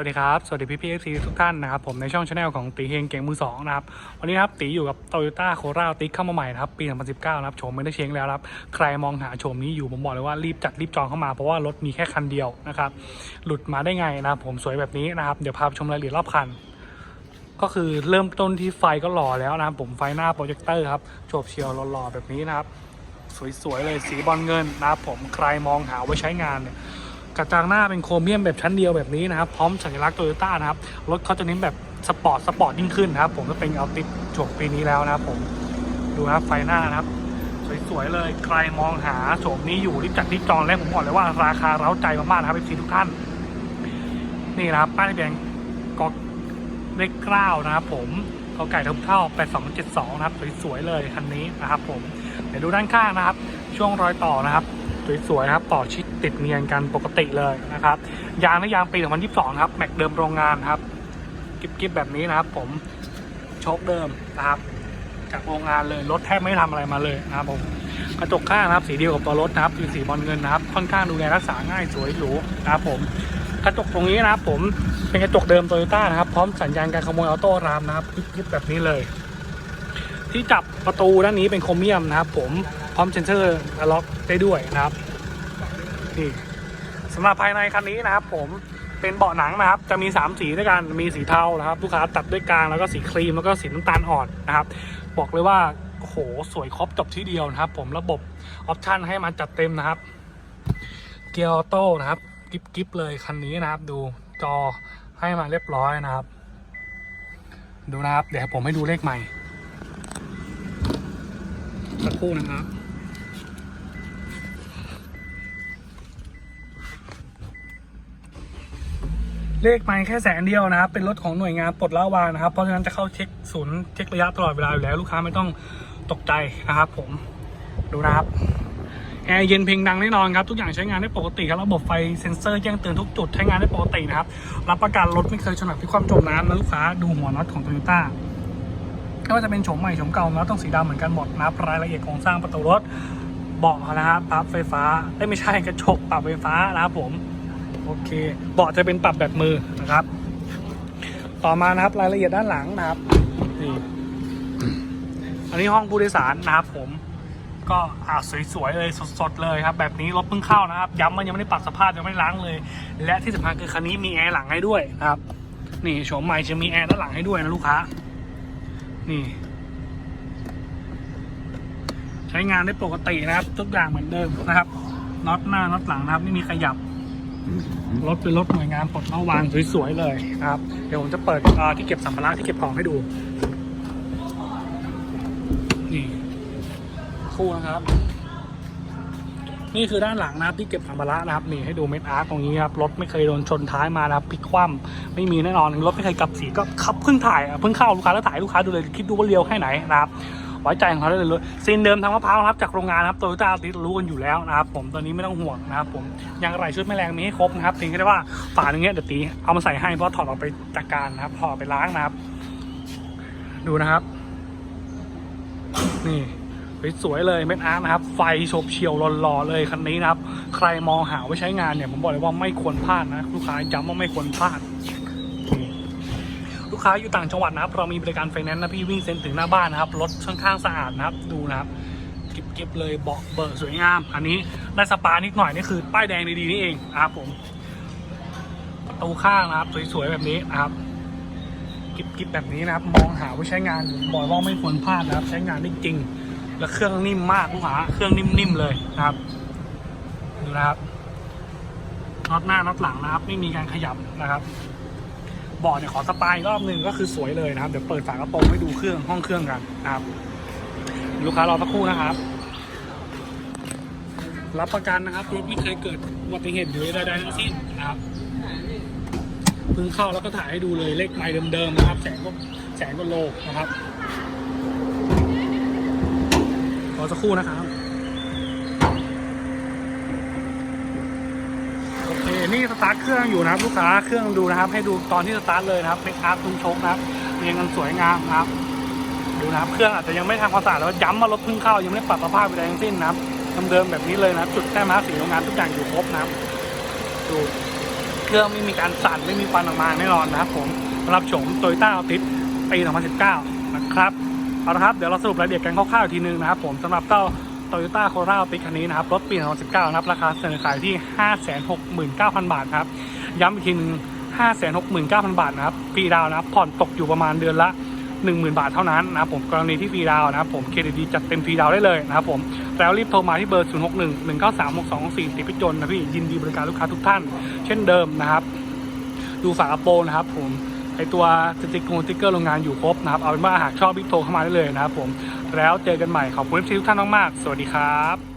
วัสดีครับ สวัสดีพี่พี่เอฟซีทุกท่านนะครับ ผมในช่องชาแนลของตีเฮงเก่งมือสองนะครับ วันนี้ครับตีอยู่กับ t o y ยต้าโคราติ๊กเข้ามาใหม่นะครับ ปี 2019 นะครับ โฉมไม่ได้เช้งแล้วครับ ใครมองหาโฉมนี้อยู่ผมบอกเลยว่ารีบจัดรีบจองเข้ามาเพราะว่ารถมีแค่คันเดียวนะครับ หลุดมาได้ไงนะครับผมสวยแบบนี้นะครับ เดี๋ยวพาไปชมรายละเอียดรอบคัน ก็คือเริ่มต้นที่ไฟก็หล่อแล้วนะครับผมไฟหน้าโปรเจคเตอร์ครับโฉบเฉียวหล่อๆแบบนี้นะครับ สวยๆเลยสีบอลเงินนะครับผมใครมองหาไว้ใช้งานเนี่ย กระจังหน้าเป็นโครเมียมแบบชั้นเดียวแบบนี้นะครับพร้อมสัญลักษณ์โตโยต้านะครับรถเขาจะเน้นแบบสปอร์ตสปอร์ตยิ่งขึ้นนะครับ ผมก็เป็นเอาติดโฉมปีนี้แล้วนะครับผมดูนะครับไฟหน้านะครับสวยๆเลยใครมองหาโฉมนี้อยู่รีบจัดรีบจองแล้วผมบอกเลยว่าราคาเร้าใจมากๆนะครับเอฟซีทุกท่าน นี่นะครับป้ายทะเบียนกอกเลขเก้านะครับ ผมกอไก่ทบเท่า8272นะครับสวยๆเลยคันนี้นะครับ ผมเดี๋ยวดูด้านข้างนะครับ ช่วงรอยต่อนะครับ สวยๆนะครับ ต่อชิดติดเนียนกันปกติเลยนะครับ ยางนะยางปี 2022 ครับ แม็กเดิมโรงงานครับ กิ๊บๆแบบนี้นะครับ ผมโชคเดิมนะครับ จากโรงงานเลยรถแทบไม่ทำอะไรมาเลยนะครับผมกระจกข้างนะครับ สีเดียวกับตัวรถนะครับคือสีบอลเงินนะครับ ค่อนข้างดูแลรักษาง่ายสวยหรูนะครับผมกระจกตรงนี้นะครับ ผมเป็นกระจกเดิมโตโยต้านะครับพร้อมสัญญาณการขโมยออโต้รามนะครับกิ๊บๆแบบนี้เลย ที่จับประตูด้านนี้เป็นโครเมียมนะครับ ผม พร้อมเซนเซอร์ล็อกได้ด้วยนะครับนี่สำหรับภายในคันนี้นะครับ ผมเป็นเบาะหนังนะครับ จะมี 3 สีด้วยกัน มีสีเทานะครับ ลูกค้าตัดด้วยกลางแล้วก็สีครีมแล้วก็สีน้ำตาลอ่อนนะครับ บอกเลยว่าโหสวยครบจบที่เดียวนะครับ ผมระบบออปชันให้มาจัดเต็มนะครับ เกียร์ออโต้นะครับกิฟกิฟเลยคันนี้นะครับ ดูจอให้มาเรียบร้อยนะครับ ดูนะครับ เดี๋ยวผมให้ดูเลขใหม่สักครู่นะครับ เลขไม่แค่แสนเดียวนะครับ เป็นรถของหน่วยงานปลดละวางนะครับ เพราะฉะนั้นจะเข้าเช็คศูนย์เช็คระยะตลอดเวลาอยู่แล้วลูกค้าไม่ต้องตกใจนะครับผมดูนะครับแอร์เย็นเพลงดังแน่นอนครับ ทุกอย่างใช้งานได้ปกติครับระบบไฟเซ็นเซอร์แจ้งเตือนทุกจุดใช้งานได้ปกตินะครับ รับประกันรถไม่เคยชนหนักที่ความจมน้ำนะลูกค้าดูหัวน็อตของโตโยต้าไม่ว่าจะเป็นโฉมใหม่โฉมเก่าน็อตต้องสีดำเหมือนกันหมดนะครับรายละเอียดโครงสร้างประตูรถเบาะนะครับปรับไฟฟ้าไม่ใช่กระจกปรับไฟฟ้านะครับผม โอเค เบาะจะเป็นปรับแบบมือนะครับ ต่อมานะครับรายละเอียดด้านหลังนะครับนี่อันนี้ห้องผู้โดยสารนะครับ ผมก็อ่าสวยๆเลยสดๆเลยครับ แบบนี้รถเพิ่งเข้านะครับ ย้ำมันยังไม่ได้ปรับสภาพยังไม่ล้างเลย และที่สำคัญคือคันนี้มีแอร์หลังให้ด้วยนะครับ นี่โฉมใหม่จะมีแอร์ด้านหลังให้ด้วยนะลูกค้า นี่ ใช้งานได้ปกตินะครับ ทุกอย่างเหมือนเดิมนะครับน็อตหน้าน็อตหลังนะครับ ไม่มีขยับ รถเป็นรถหน่วยงานปลดระวางสวยๆเลยครับ เดี๋ยวผมจะเปิดที่เก็บสัมภาระที่เก็บของให้ดู นี่คู่นะครับ นี่คือด้านหลังนะครับที่เก็บสัมภาระนะครับนี่ให้ดูเม็ดอาร์ตตรงนี้ครับรถไม่เคยโดนชนท้ายมานะครับพลิกคว่ำไม่มีแน่นอนรถไม่เคยกลับสีก็ขับเพิ่งถ่ายเพิ่งเข้าลูกค้าแล้วถ่ายลูกค้าดูเลยคิดดูว่าเลี้ยวแค่ไหนนะครับ ไว้ใจของเขาได้เลยซีนเดิมทางมะพร้าวนะครับจากโรงงานครับโตโยต้าติรู้กันอยู่แล้วนะครับผมตอนนี้ไม่ต้องห่วงนะครับผมยางไหล่ชุดแม่แรงมีให้ครบนะครับเพียงแค่ว่าฝาตรงเนี้ยเดี๋ยวตีเอามาใส่ให้เพราะถอดออกไปจากการนะครับถอดไปล้างนะครับ ดูนะครับ นี่สวยเลยเม็ดอาร์ตนะครับ ไฟโฉบเฉียวหล่อๆเลยคันนี้นะครับ ใครมองหาไว้ใช้งานเนี่ยผมบอกเลยว่าไม่ควรพลาดนะลูกค้าย้ำว่าไม่ควรพลาด กค้าอยู่ต่างจังหวัดนะครับ เรามีบริการไฟแนนซ์นะพี่วิ่งเซ็นถึงหน้าบ้านนะครับรถค่อนข้างสะอาดนะครับดูนะครับเก็บๆเลยเบาะเบอร์สวยงาม อันนี้ได้สปานิดหน่อยนี่คือป้ายแดงดีๆนี่เองนะครับผมประตูข้างนะครับสวยๆแบบนี้นะครับกิบๆแบบนี้นะครับ มองหาไว้ใช้งานบอกว่าไม่ควรพลาดนะครับ ใช้งานได้จริง และเครื่องนิ่มมากลูกค้าเครื่องนิ่มๆเลยนะครับดูนะครับน็อตหน้าน็อตหลังนะครับ ไม่มีการขยับนะครับ บาะเนี่ยขอสปายอีกรอบหนึ่งก็คือสวยเลยนะครับ เดี๋ยวเปิดฝากระโปรงให้ดูเครื่องห้องเครื่องกันนะครับ ลูกค้ารอสักครู่นะครับ รับประกันนะครับรถไม่เคยเกิดอุบัติเหตุหรือใดๆทั้งสิ้นนะครับเพิ่งเข้าแล้วก็ถ่ายให้ดูเลยเลขไมล์เดิมๆนะครับ แสนก็แสนก็โลนะครับรอสักครู่นะครับ โอเคนี่สตาร์ทเครื่องอยู่นะครับ ลูกค้าเครื่องดูนะครับ ให้ดูตอนที่สตาร์ทเลยนะครับเป็นอาร์ตตุ้งชกนะครับเรียงกันสวยงามนะครับ ดูนะครับเครื่องอาจจะยังไม่ทำความสะอาดแล้วย้ำมารถเพิ่งเข้ายังไม่ได้ปรับสภาพใดทั้งสิ้นนะครับเดิมๆแบบนี้เลยนะครับ จุดแต้มาสีโรงงานทุกอย่างอยู่ครบนะครับดูเครื่องไม่มีการสั่นไม่มีควันออกมาแน่นอนนะครับ ผมสำหรับโฉมโตโยต้าติสปี 2019 นะครับเอาละครับเดี๋ยวเราสรุปรายละเอียดกันคร่าวๆอีกทีนึงนะครับ ผมสำหรับเจ้า โตโยต้าโคราติสคันนี้นะครับ รถปี 2019 นะครับ ราคาเสนอขายที่ 569,000 บาทครับ ย้ำอีกทีนึง569,000 บาทนะครับฟรีดาวนะครับ ผ่อนตกอยู่ประมาณเดือนละ 10,000 บาทเท่านั้นนะครับผมกรณีที่ฟรีดาวนะครับผมเครดิตดีจัดเต็มฟรีดาวได้เลยนะครับผมแล้วรีบโทรมาที่เบอร์ 0 6 1 1 9 3 6 2 4ติดพิจนนะพี่ยินดีบริการลูกค้าทุกท่าน เช่นเดิมนะครับ ดูฝากระโปรงนะครับผมไอตัวติ๊กโกงสติ๊กเกอร์โรงงานอยู่ครบนะครับเอาเป็นว่าหากชอบรีบโทรเข้ามาได้เลยนะครับผม แล้วเจอกันใหม่ขอบคุณที่ทุกท่านมากๆ สวัสดีครับ